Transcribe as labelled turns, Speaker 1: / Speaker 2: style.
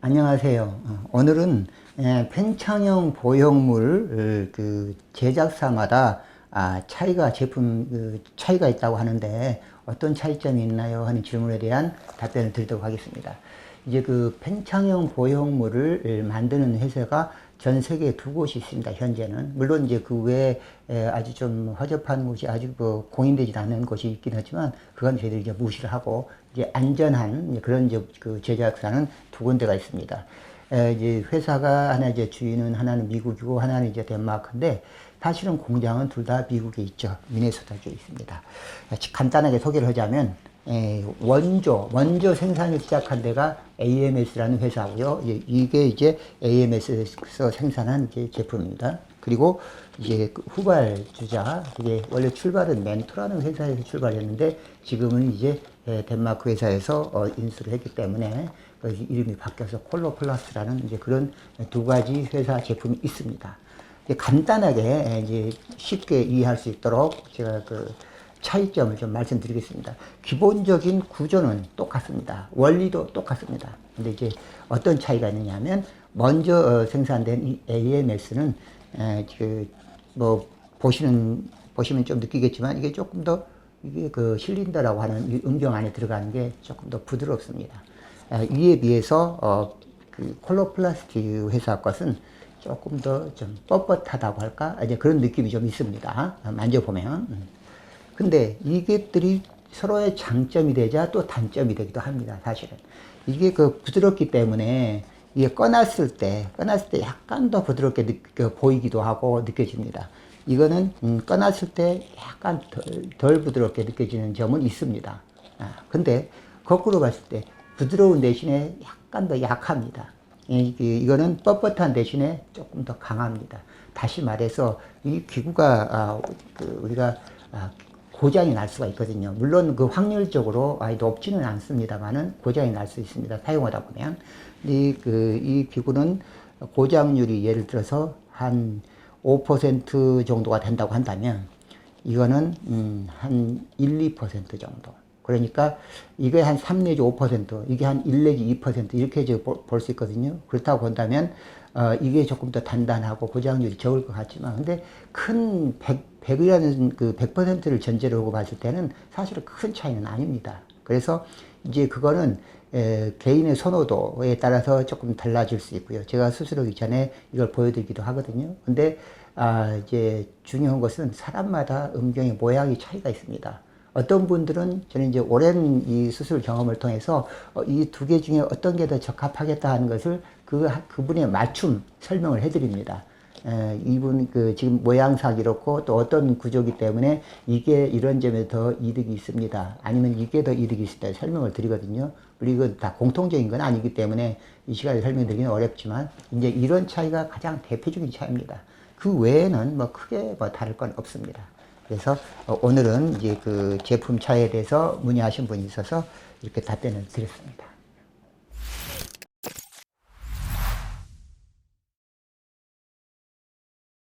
Speaker 1: 안녕하세요. 어, 오늘은 에, 팽창형 보형물 그 제작사마다 아, 차이가 제품 그 차이가 있다고 하는데 어떤 차이점이 있나요? 하는 질문에 대한 답변을 드리도록 하겠습니다. 이제 그 팽창형 보형물을 만드는 회사가 전 세계에 두 곳이 있습니다. 현재는 물론 이제 그 외에 에, 아주 좀 허접한 곳이 아주 뭐 공인되지 않은 곳이 있긴 하지만 그건 저희들이 이제 무시를 하고 이제 안전한 그런 이제 그 제작사는 두 군데가 있습니다. 에, 이제 회사가 하나 이제 주인은 하나는 미국이고 하나는 이제 덴마크인데 사실은 공장은 둘 다 미국에 있죠. 미네소타주에 있습니다. 간단하게 소개를 하자면 에, 원조, 원조 생산을 시작한 데가 AMS라는 회사고요. 이게 이제 AMS에서 생산한 이제 제품입니다. 그리고 이제 그 후발 주자, 이게 원래 출발은 멘토라는 회사에서 출발했는데 지금은 이제 에, 덴마크 회사에서 어, 인수를 했기 때문에 그 이름이 바뀌어서 콜로플러스라는 이제 그런 두 가지 회사 제품이 있습니다. 간단하게 이제 쉽게 이해할 수 있도록 제가 그 차이점을 좀 말씀드리겠습니다. 기본적인 구조는 똑같습니다. 원리도 똑같습니다. 근데 이제 어떤 차이가 있느냐면 먼저 어, 생산된 이 AMS는 그뭐 보시는 보시면 좀 느끼겠지만 이게 조금 더 이게 그 실린더라고 하는 이 음경 안에 들어가는 게 조금 더 부드럽습니다. 아, 이에 비해서 어, 그 콜로플라스틱 회사 것은 조금 더 좀 뻣뻣하다고 할까 이제 그런 느낌이 좀 있습니다. 아, 만져보면. 음. 근데 이것들이 서로의 장점이 되자 또 단점이 되기도 합니다. 사실은 이게 그 부드럽기 때문에 이게 꺼놨을 때 꺼놨을 때 약간 더 부드럽게 느, 그 보이기도 하고 느껴집니다. 이거는 음, 꺼놨을 때 약간 덜, 덜 부드럽게 느껴지는 점은 있습니다. 아, 근데 거꾸로 봤을 때 부드러운 대신에 약간 더 약합니다. 이, 이, 이거는 뻣뻣한 대신에 조금 더 강합니다. 다시 말해서 이 기구가 아, 그 우리가 아, 고장이 날 수가 있거든요. 물론 그 확률적으로 아이 높지는 않습니다만은 고장이 날 수 있습니다. 사용하다 보면 이 그 이 기구는 고장률이 예를 들어서 한 5% 정도가 된다고 한다면 이거는 음, 한 1, 2% 정도. 그러니까 이게 한 3 내지 5%, 이게 한 1 내지 2% 이렇게 볼 수 있거든요. 그렇다고 본다면 어, 이게 조금 더 단단하고 고장률이 적을 것 같지만 근데 큰 100, 100이라는 그 100%를 전제로 하고 봤을 때는 사실은 큰 차이는 아닙니다. 그래서 이제 그거는 에, 개인의 선호도에 따라서 조금 달라질 수 있고요. 제가 수술하기 전에 이걸 보여드리기도 하거든요. 근데 아, 이제 중요한 것은 사람마다 음경의 모양이 차이가 있습니다. 어떤 분들은 저는 이제 오랜 이 수술 경험을 통해서 어, 이두 개 중에 어떤 게 더 적합하겠다 하는 것을 그, 그분의 맞춤 설명을 해드립니다. 에, 이분 그 지금 모양상 이렇고 또 어떤 구조기 때문에 이게 이런 점에 더 이득이 있습니다. 아니면 이게 더 이득이 있다 설명을 드리거든요. 이건 다 공통적인 건 아니기 때문에 이 시간에 설명드리기는 어렵지만 이제 이런 차이가 가장 대표적인 차이입니다. 그 외에는 뭐 크게 뭐 다를 건 없습니다. 그래서 어, 오늘은 이제 그 제품 차이에 대해서 문의하신 분이 있어서 이렇게 답변을 드렸습니다.